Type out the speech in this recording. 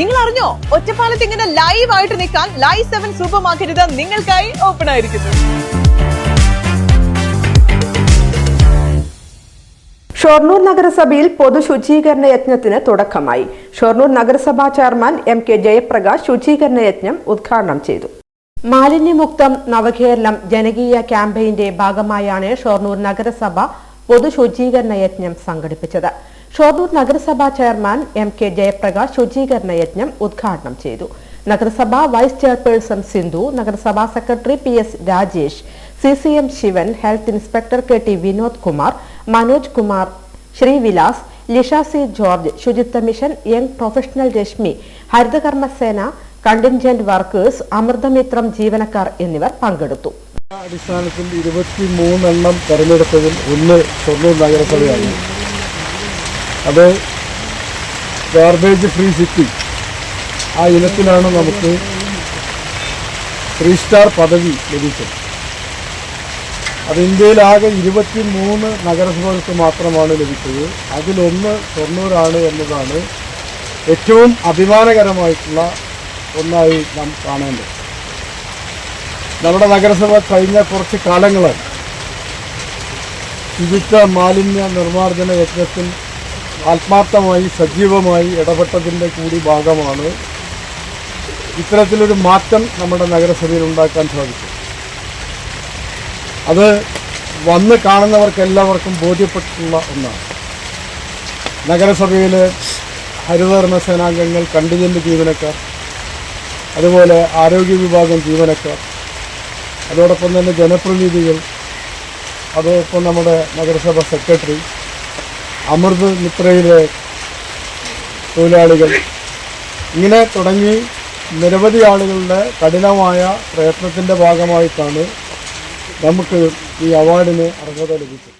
നിങ്ങൾ അറിഞ്ഞോ ഒറ്റപ്പാലത്ത് ഇങ്ങനെ ലൈവ് ആയിട്ട് നിൽക്കാൻ ലൈവ് സെവൻ സൂപ്പർ മാർക്കറ്റ് നിങ്ങൾക്കായി ഓപ്പൺ ആയിരിക്കുന്നു. ഷൊർണൂർ നഗരസഭയിൽ പൊതു ശുചീകരണ യജ്ഞത്തിന് തുടക്കമായി. ഷൊർണൂർ നഗരസഭാ ചെയർമാൻ എം കെ ജയപ്രകാശ് ശുചീകരണ യജ്ഞം ഉദ്ഘാടനം ചെയ്തു. മാലിന്യമുക്തം നവകേരളം ജനകീയ ക്യാമ്പയിന്റെ ഭാഗമായാണ് ഷൊർണൂർ നഗരസഭ പൊതു ശുചീകരണ യജ്ഞം സംഘടിപ്പിച്ചത്. ഷൊർണൂർ നഗരസഭാ ചെയർമാൻ എം കെ ജയപ്രകാശ് ശുചീകരണ യജ്ഞം ഉദ്ഘാടനം ചെയ്തു. നഗരസഭാ വൈസ് ചെയർപേഴ്സൺ സിന്ധു നഗരസഭാ secretary P S Rajesh C C M Sivan health inspector K T Vinod Kumar Manoj Kumar Srivilas Lisha C George ശുചിത്വ മിഷൻ യങ് പ്രൊഫഷണൽ രശ്മി ഹരിതകർമ്മസേന കണ്ടിൻജന്റ് വർക്കേഴ്സ് അമൃതമിത്രം ജീവനക്കാർ എന്നിവർ പങ്കെടുത്തു. അടിസ്ഥാനത്തിൽ ഇരുപത്തി മൂന്നെണ്ണം തെരഞ്ഞെടുത്തതിൽ ഒന്ന് ഷൊർണൂർ നഗരസഭയാണ്. അത് ഗാർബേജ് ഫ്രീ സിറ്റി ആ ഇനത്തിലാണ് നമുക്ക് ത്രീ സ്റ്റാർ പദവി ലഭിച്ചത്. അത് ഇന്ത്യയിലാകെ ഇരുപത്തി മൂന്ന് നഗരസഭകൾക്ക് മാത്രമാണ് ലഭിച്ചത്. അതിലൊന്ന് തൊണ്ണൂറാണ് എന്നതാണ് ഏറ്റവും അഭിമാനകരമായിട്ടുള്ള ഒന്നായി നാം കാണേണ്ടത്. നമ്മുടെ നഗരസഭ കഴിഞ്ഞ കുറച്ച് കാലങ്ങളായി. ശുചിത്വ മാലിന്യ നിർമ്മാർജന യജ്ഞത്തിൽ ആത്മാർത്ഥമായി സജീവമായി ഇടപെട്ടതിന്റെ കൂടി ഭാഗമാണ് ഇത്തരത്തിലൊരു മാറ്റം നമ്മുടെ നഗരസഭയിൽ ഉണ്ടാക്കാൻ സാധിച്ചു അത് വന്ന് കാണുന്നവർക്ക് എല്ലാവർക്കും ബോധ്യപ്പെട്ടിട്ടുള്ള ഒന്നാണ്. നഗരസഭയിലെ ഹരിതകർമ്മ സേനാംഗങ്ങൾ കണ്ടിജന്റ് ജീവനക്കാർ അതുപോലെ ആരോഗ്യ വിഭാഗം ജീവനക്കാർ അതോടൊപ്പം തന്നെ ജനപ്രതിനിധികൾ അതോടൊപ്പം നമ്മുടെ നഗരസഭ സെക്രട്ടറി അമൃത് മിത്രയിലെ തൊഴിലാളികൾ. ഇങ്ങനെ തുടങ്ങി നിരവധി ആളുകളുടെ കഠിനമായ പ്രയത്നത്തിന്റെ ഭാഗമായിട്ടാണ് നമുക്ക് ഈ അവാർഡിന് അർഹത ലഭിച്ചത്.